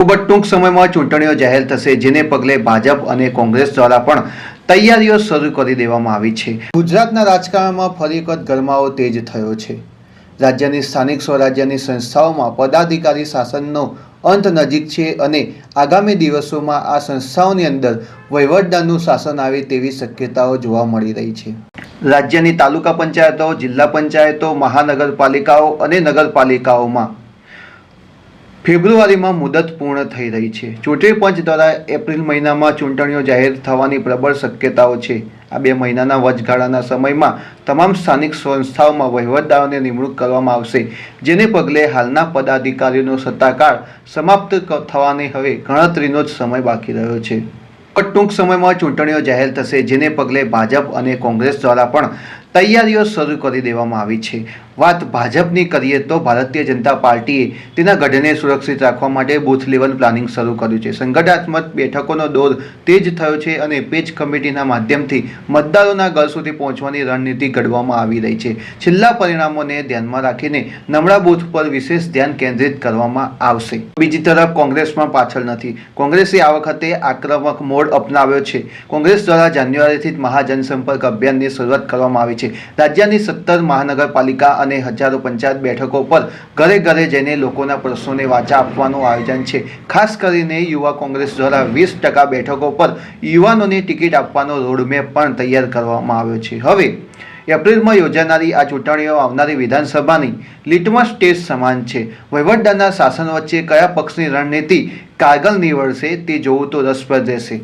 ખૂબ જ ટૂંક સમયમાં ચૂંટણીઓ જાહેર થશે જેને પગલે ભાજપ અને કોંગ્રેસ દ્વારા પણ તૈયારીઓ શરૂ કરી દેવામાં આવી છે. ગુજરાતના રાજકારણમાં ફરી વખત ગરમાવો તેજ થયો છે. રાજ્યની સ્થાનિક સ્વરાજ્યની સંસ્થાઓમાં પદાધિકારી શાસનનો અંત નજીક છે અને આગામી દિવસોમાં આ સંસ્થાઓની અંદર વહીવટદારનું શાસન આવે તેવી શક્યતાઓ જોવા મળી રહી છે. રાજ્યની તાલુકા પંચાયતો જિલ્લા પંચાયતો મહાનગરપાલિકાઓ અને નગરપાલિકાઓમાં ફેબ્રુઆરીમાં મુદત પૂર્ણ થઈ રહી છે. ચૂંટણી પંચ દ્વારા એપ્રિલ મહિનામાં ચૂંટણીઓ જાહેર થવાની પ્રબળ શક્યતાઓ છે. આ બે મહિનાના વચગાળાના સમયમાં તમામ સ્થાનિક સંસ્થાઓમાં વહીવટદારોને નિમણૂક કરવામાં આવશે, જેને પગલે હાલના પદાધિકારીઓનો સત્તાકાળ સમાપ્ત થવાની હવે ગણતરીનો જ સમય બાકી રહ્યો છે. ટૂંક સમયમાં ચૂંટણીઓ જાહેર થશે, જેને પગલે ભાજપ અને કોંગ્રેસ દ્વારા પણ તૈયારીઓ શરૂ કરી દેવામાં આવી છે. વાત ભાજપની કરીએ તો ભારતીય જનતા પાર્ટીએ તેના ગઢને સુરક્ષિત રાખવા માટે બૂથ લેવલ પ્લાનિંગ શરૂ કર્યું છે. સંગઠનાત્મક બેઠકોનો દોર તેજ થયો છે અને પેજ કમિટીના માધ્યમથી મતદારોના ઘર સુધી પહોંચવાની રણનીતિ ઘડવામાં આવી રહી છે. છેલ્લા પરિણામોને ધ્યાનમાં રાખીને નમળા બૂથ પર વિશેષ ધ્યાન કેન્દ્રિત કરવામાં આવશે. બીજી તરફ કોંગ્રેસમાં પાછળ નથી. કોંગ્રેસે આ વખતે આક્રમક મોડ અપનાવ્યો છે. કોંગ્રેસ દ્વારા જાન્યુઆરીથી જ મહાજનસંપર્ક અભિયાનની શરૂઆત કરવામાં આવી છે. રાજ્યની સત્તર મહાનગરપાલિકા અને હજારો પંચાયત બેઠકો પર ઘરે ઘરે જઈને લોકોના પ્રશ્નોને વાચા આપવાનું આયોજન છે. ખાસ કરીને યુવા કોંગ્રેસ દ્વારા વીસ ટકા બેઠકો પર યુવાનોને ટિકિટ આપવાનો રોડમેપ પણ તૈયાર કરવામાં આવ્યો છે. હવે, એપ્રિલમાં યોજાનારી આ ચૂંટણીઓ આવનારી વિધાનસભાની લીટમાં ટેસ્ટ સમાન છે. વહીવટદારના શાસન વચ્ચે કયા પક્ષની રણનીતિ કારગર નીવડશે તે જોવું તો રસપ્રદ રહેશે.